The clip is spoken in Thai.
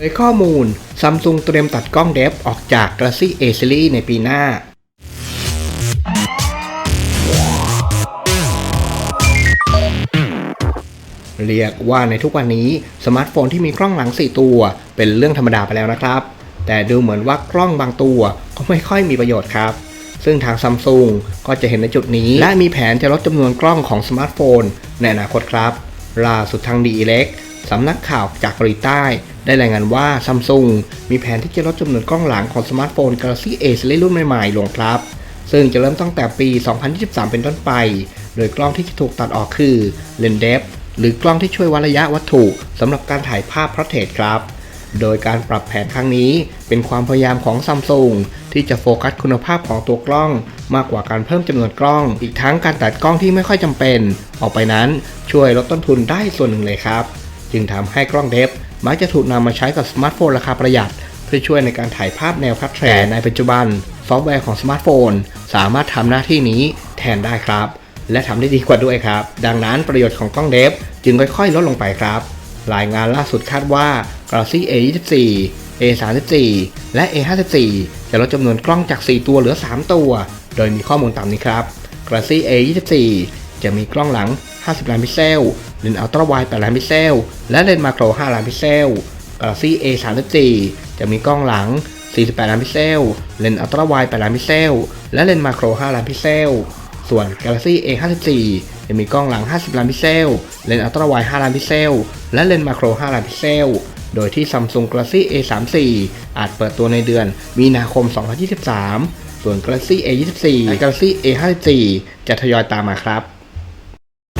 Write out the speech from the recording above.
โดยข้อมูล Samsung เตรียมตัดกล้องเดฟออกจาก Galaxy A Series ในปีหน้า เรียกว่าในทุกวันนี้สมาร์ทโฟนที่มีกล้องหลัง 4 ตัว เป็นเรื่องธรรมดาไปแล้วนะครับ แต่ดูเหมือนว่ากล้องบางตัวก็ไม่ค่อยมีประโยชน์ครับ ซึ่งทางซัมซุงก็จะเห็นในจุดนี้ และมีแผนจะลดจำนวนกล้องของสมาร์ทโฟนในอนาคตครับ ล่าสุดทางดีเล็กสำนักข่าวจากเกาหลีใต้ ได้รายงานว่าซัมซุงมีแผนที่จะลดจำนวนกล้องหลังของสมาร์ทโฟน Galaxy A ซีรีส์รุ่นใหม่ๆ ลงครับ ซึ่งจะเริ่มตั้งแต่ปี 2023 เป็นต้นไป โดยกล้องที่จะถูกตัดออกคือเลนเดฟหรือกล้องที่ช่วยวัดระยะวัตถุสำหรับการถ่ายภาพพระเทศครับ โดยการปรับแผนครั้งนี้เป็นความพยายามของซัมซุงที่จะโฟกัสคุณภาพของตัวกล้อง มากกว่าการเพิ่มจำนวนกล้อง อีกทั้งการตัดกล้องที่ไม่ค่อยจำเป็น ออกไปนั้นช่วยลดต้นทุนได้ส่วนหนึ่งเลยครับ จึงทำให้กล้องเดฟ มักจะถูกนำมาใช้กับสมาร์ทโฟนราคาประหยัด เพื่อช่วยในการถ่ายภาพแนวพับแทรในปัจจุบัน ซอฟต์แวร์ของสมาร์ทโฟน สามารถทำหน้าที่นี้แทนได้ครับ และทำได้ดีกว่าด้วยครับ ดังนั้นประโยชน์ของกล้องเดฟจึงค่อยๆ ลดลงไปครับ รายงานล่าสุดคาดว่า Galaxy A24 A34 และ A54 จะลดจำนวนกล้องจาก 4 ตัวเหลือ 3 ตัว โดยมีข้อมูลตามนี้ครับ Galaxy A24 จะมีกล้องหลัง 50 ล้านพิกเซล เลนส์อัลตร้าไวด์8ล้านพิกเซล และเลนส์มาโคร 5 ล้านพิกเซล Galaxy A34 จะมีกล้องหลัง 48 ล้านพิกเซล เลนส์อัลตร้าไวด์8ล้านพิกเซล และเลนส์มาโคร 5 ล้านพิกเซล ส่วน Galaxy A54 จะมีกล้องหลัง 50 ล้านพิกเซล เลนส์อัลตร้าไวด์ 5 ล้านพิกเซล และเลนส์มาโคร 5 ล้านพิกเซล โดยที่ Samsung Galaxy A34 อาจเปิดตัวในเดือนมีนาคม 2023 ส่วน Galaxy A24 และ Galaxy A54 จะทยอยตามมาครับ